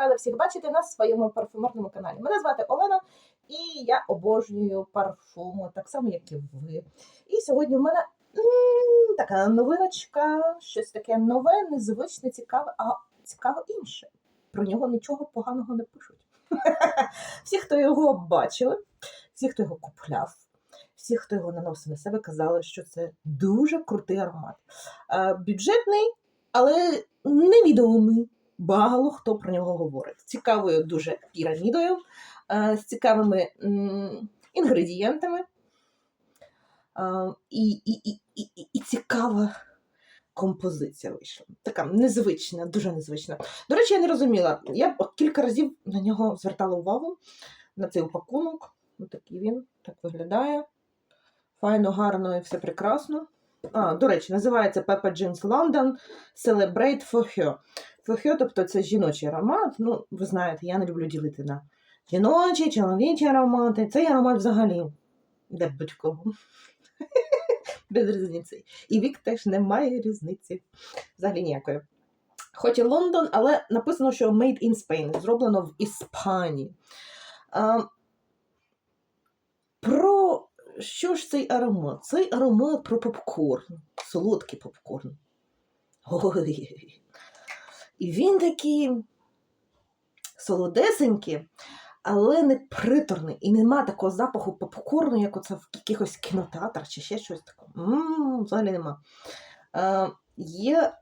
рада всіх бачити на своєму парфумерному каналі. Мене звати Олена, і я обожнюю парфуми, так само, як і ви. І сьогодні в мене така новиночка, щось таке нове, незвичне, цікаве, а цікаво інше. Про нього нічого поганого не пишуть. Всі, хто його бачили, всі, хто його купляв, всі, хто його наносив на себе, казали, що це дуже крутий аромат. Е, Бюджетний, але невідомий. Багато хто про нього говорить. Цікавою дуже пірамідою, е, з цікавими інгредієнтами. е, і, і, і, і, і цікава композиція вийшла. Така незвична, дуже незвична. До речі, я не розуміла. Я кілька разів на нього звертала увагу на цей упакунок. Ось такий він так виглядає. Файно, гарно і все прекрасно. А, до речі, називається Peppa Jeans London Celebrate for Her. For Her, тобто це жіночий аромат. Ну, ви знаєте, я не люблю ділити на жіночі, чоловічі аромати. Цей аромат взагалі де будь-кого. Без різниці. І вік теж немає різниці. Взагалі ніякої. Хоч і Лондон, але написано, що Made in Spain, зроблено в Іспанії. А, про що ж цей аромат? Цей аромат про попкорн, солодкий попкорн. Ой. І він такий солодесенький, але не приторний. І нема такого запаху попкорну, як оце в якихось кінотеатрах чи ще щось таке. Взагалі нема. Е, є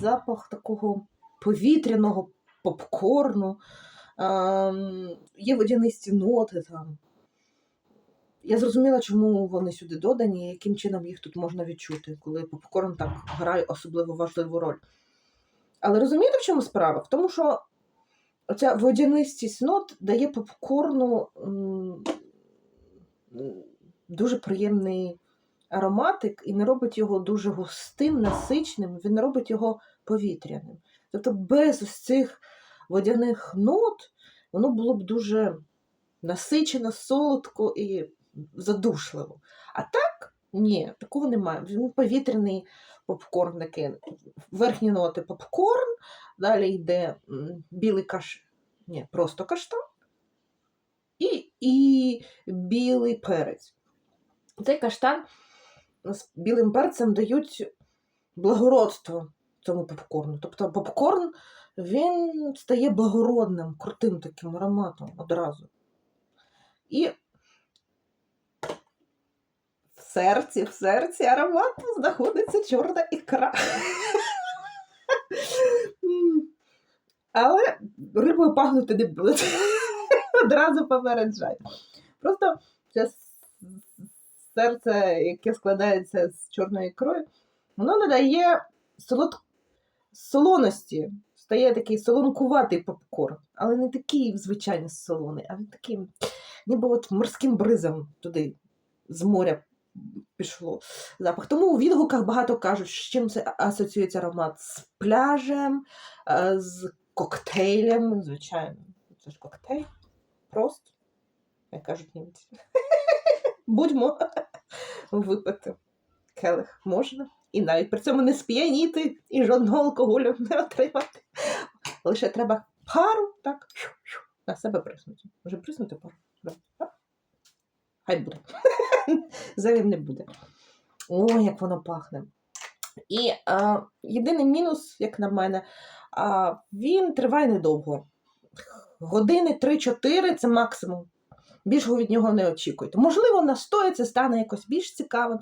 запах такого повітряного попкорну, е, є водянисті ноти там. Я зрозуміла, чому вони сюди додані, і яким чином їх тут можна відчути, коли попкорн так грає особливо важливу роль. Але розумієте, в чому справа? В тому, що оця водянистість нот дає попкорну дуже приємний ароматик і не робить його дуже густим, насичним, він не робить його повітряним. Тобто без ось цих водяних нот воно було б дуже насичено, солодко і задушливо. А так, ні, такого немає. Він повітряний попкорн такий. Верхні ноти попкорн, далі йде білий каш... Ні, просто каштан і, і білий перець. Цей каштан з білим перцем дають благородство цьому попкорну. Тобто попкорн він стає благородним, крутим таким ароматом одразу. І серці, в серці аромату знаходиться чорна ікра. Але рибою пахнути не буде. Одразу попереджаю. Просто це серце, яке складається з чорної ікрою, воно надає солод... солоності. Стає такий солонкуватий попкорн, але не такий звичайний солоний, а він такий, ніби от морським бризом туди з моря пішло запах. Тому у відгуках багато кажуть, з чим це асоціюється аромат з пляжем, е, з коктейлем, звичайно. Це ж коктейль. Просто, як кажуть німці. Будьмо випити келих можна. І навіть при цьому не сп'яніти і жодного алкоголю не отримати. Лише треба пару так на себе приснути. Може приснути пару? Хай буде. Зайвим не буде. Ой, як воно пахне. І а, єдиний мінус, як на мене, а, він триває недовго. Години 3-4 це максимум. Більшого від нього не очікуйте. Можливо, настоїться, стане якось більш цікавим.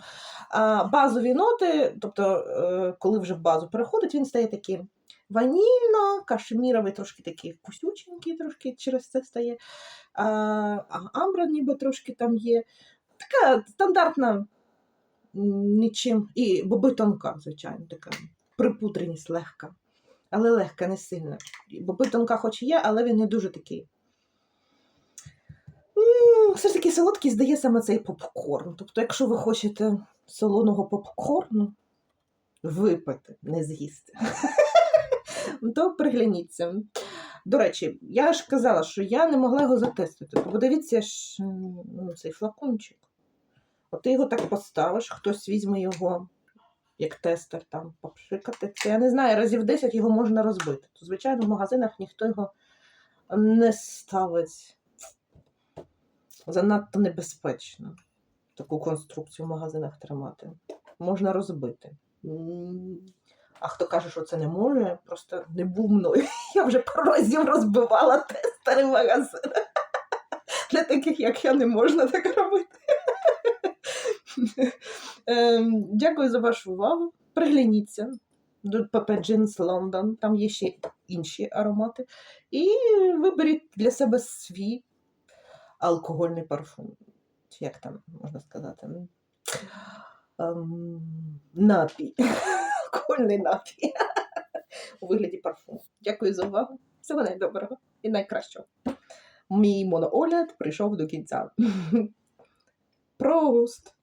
А, базові ноти, тобто, е, коли вже в базу переходить, він стає таким ванільно, кашеміровий, трошки такий кусюченький, трошки через це стає. А, а амбра ніби трошки там є. Така стандартна нічим. І боби тонка, звичайно, така припудреність легка. Але легка, не сильна. Боби тонка хоч і є, але він не дуже такий. Все ж таки солодкий здає саме цей попкорн. Тобто, якщо ви хочете солоного попкорну випити, не з'їсти, то пригляніться. До речі, я ж казала, що я не могла його затестити. Подивіться ж ну, цей флакончик. От ти його так поставиш, хтось візьме його як тестер там попшикати. Я не знаю, разів 10 його можна розбити. То, звичайно, в магазинах ніхто його не ставить занадто небезпечно таку конструкцію в магазинах тримати. Можна розбити. А хто каже, що це не може, просто не був мною. Я вже пару разів розбивала тестери в магазинах. Для таких, як я, не можна так робити. Ем, Дякую за вашу увагу. Пригляніться до ПП Jeans London, там є ще інші аромати. І виберіть для себе свій алкогольний парфум. Як там можна сказати? Ем, напій. Алкогольний напій. У вигляді парфуму. Дякую за увагу. Всього найдоброго і найкращого. Мій моноогляд прийшов до кінця. Прост!